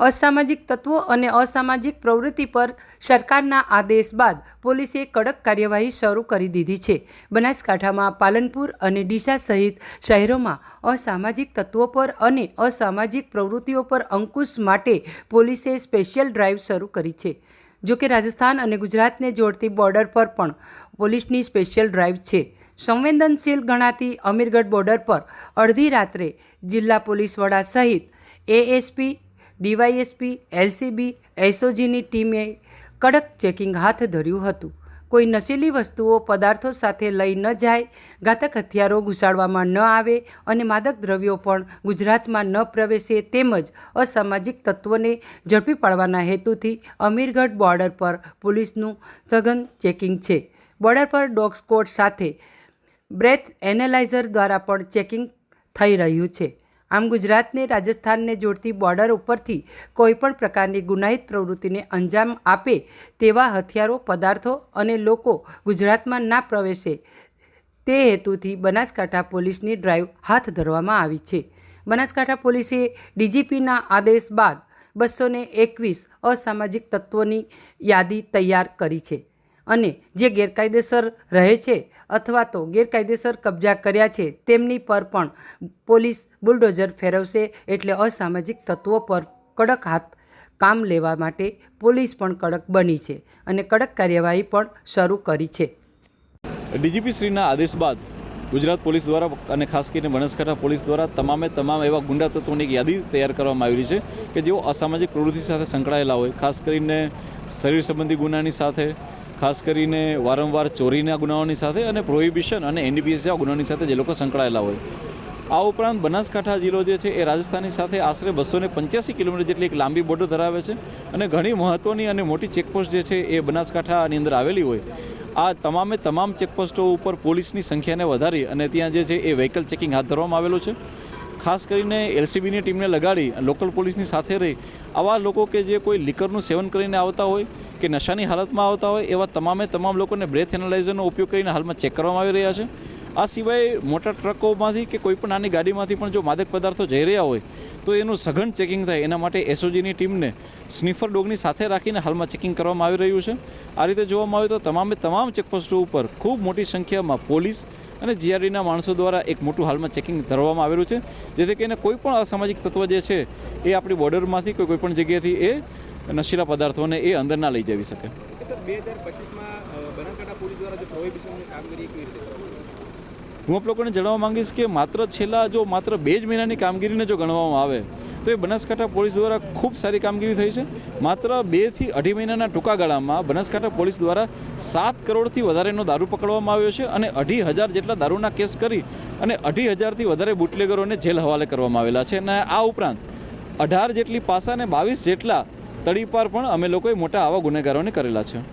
અસામાજિક તત્વો અને અસામાજિક પ્રવૃત્તિ પર સરકારના આદેશ બાદ પોલીસે કડક કાર્યવાહી શરૂ કરી દીધી છે. બનાસકાંઠામાં પાલનપુર અને ડીસા સહિત શહેરોમાં અસામાજિક તત્વો પર અને અસામાજિક પ્રવૃત્તિઓ પર અંકુશ માટે પોલીસે સ્પેશિયલ ડ્રાઈવ શરૂ કરી છે. જો કે રાજસ્થાન અને ગુજરાતને જોડતી બોર્ડર પર પણ પોલીસની સ્પેશિયલ ડ્રાઈવ છે. સંવેદનશીલ ગણાતી અમીરગઢ બોર્ડર પર અડધી રાત્રે જિલ્લા પોલીસ વડા સહિત એએસપી ડીવાયએસપી, એલસીબી, એસઓજીની ટીમે કડક ચેકિંગ હાથ ધર્યું હતું. કોઈ નશીલી વસ્તુઓ, પદાર્થો સાથે લઈ ન જાય, ઘાતક હથિયારો ઘુસાડવામાં ન આવે અને માદક દ્રવ્યો પણ ગુજરાતમાં ન પ્રવેશે તેમજ અસામાજિક તત્વોને ઝડપી પાડવાના હેતુથી અમીરગઢ બોર્ડર પર પોલીસનું સઘન ચેકિંગ છે. બોર્ડર પર ડોગ સ્કોડ સાથે બ્રેથ એનાલાઇઝર દ્વારા પણ ચેકિંગ થઈ રહ્યું છે. આમ ગુજરાતને રાજસ્થાનને જોડતી બોર્ડર ઉપરથી કોઈપણ પ્રકારની ગુનાહિત પ્રવૃત્તિને અંજામ આપે તેવા હથિયારો, પદાર્થો અને લોકો ગુજરાતમાં ના પ્રવેશે તે હેતુથી બનાસકાંઠા પોલીસની ડ્રાઈવ હાથ ધરવામાં આવી છે. બનાસકાંઠા પોલીસે ડીજીપીના આદેશ બાદ બસોને એકવીસ અસામાજિક તત્વોની યાદી તૈયાર કરી છે. અને જે ગેરકાયદેસર રહે છે અથવા તો ગેરકાયદેસર કબજા કર્યા છે, તેમની પર પણ પોલીસ બુલડોઝર ફેરવશે એટલે અસામાજિક તત્વો પર કડક હાથ કામ લેવા માટે પોલીસ પણ કડક બની છે અને કડક કાર્યવાહી પણ શરૂ કરી છે. ડીજીપી શ્રીના આદેશ બાદ ગુજરાત પોલીસ દ્વારા અને ખાસ કરીને બનાસકાંઠા પોલીસ દ્વારા તમામે તમામ એવા ગુંડા તત્વોની એક યાદી તૈયાર કરવામાં આવી છે કે જેઓ અસામાજિક પ્રવૃત્તિ સાથે સંકળાયેલા હોય, ખાસ કરીને શરીર સંબંધી ગુનાની સાથે ખાસ કરીને વારંવાર ચોરીના ગુનાઓની સાથે અને પ્રોહિબિશન અને એનડીપીએસ ગુનાઓની સાથે જે લોકો સંકળાયેલા હોય. આ ઉપરાંત બનાસકાંઠા જિલ્લો જે છે એ રાજસ્થાનની સાથે આશરે બસો પંચ્યાસી કિલોમીટર જેટલી એક લાંબી બોર્ડર ધરાવે છે અને ઘણી મહત્ત્વની અને મોટી ચેકપોસ્ટ જે છે એ બનાસકાંઠાની અંદર આવેલી હોય. આ તમામે તમામ ચેકપોસ્ટો ઉપર પોલીસની સંખ્યાને વધારી અને ત્યાં જે છે એ વ્હીકલ ચેકિંગ હાથ ધરવામાં આવેલું છે. ખાસ કરીને એલસીબીની ટીમને લગાડી લોકલ પોલીસની સાથે રહી, આવા લોકો કે જે કોઈ લિકરનું સેવન કરીને આવતા હોય કે નશાની હાલતમાં આવતા હોય, એવા તમામે તમામ લોકોને બ્રેથ એનાલાઇઝરનો ઉપયોગ કરીને હાલમાં ચેક કરવામાં આવી રહ્યા છે. આ સિવાય મોટા ટ્રકોમાંથી કે કોઈ પણ નાની ગાડીમાંથી પણ જો માદક પદાર્થો જઈ રહ્યા હોય, તો એનું સઘન ચેકિંગ થાય. એના માટે એસઓજીની ટીમને સ્નીફર ડોગની સાથે રાખીને હાલમાં ચેકિંગ કરવામાં આવી રહ્યું છે. આ રીતે જોવામાં આવે તો તમામે તમામ ચેકપોસ્ટો ઉપર ખૂબ મોટી સંખ્યામાં પોલીસ અને જીઆરડીના માણસો દ્વારા એક મોટું હાલમાં ચેકિંગ ધરવામાં આવેલું છે. જેથી કરીને કોઈ પણ અસામાજિક તત્વ જે છે, એ આપણી બોર્ડરમાંથી કોઈ પણ જગ્યાએથી એ નશીલા પદાર્થોને એ અંદર ના લઈ જવી શકે. બે હજાર પચીસમાં બનાસકાંઠા પોલીસ દ્વારા જે પ્રોહિબિશનની કામગીરી કેવી રીતે? હું આપ લોકોને જણાવવા માંગીશ કે માત્ર છેલ્લા જો માત્ર બે જ મહિનાની કામગીરીને જો ગણવામાં આવે, તો એ બનાસકાંઠા પોલીસ દ્વારા ખૂબ સારી કામગીરી થઈ છે. માત્ર બેથી અઢી મહિનાના ટૂંકા ગાળામાં બનાસકાંઠા પોલીસ દ્વારા સાત કરોડથી વધારેનો દારૂ પકડવામાં આવ્યો છે અને અઢી હજાર જેટલા દારૂના કેસ કરી અને અઢી હજારથી વધારે બુટલેગરોને જેલ હવાલે કરવામાં આવેલા છે. અને આ ઉપરાંત અઢાર જેટલી પાસા અને બાવીસ જેટલા તળીપાર પણ અમે લોકોએ મોટા આવા ગુનેગારોને કરેલા છે.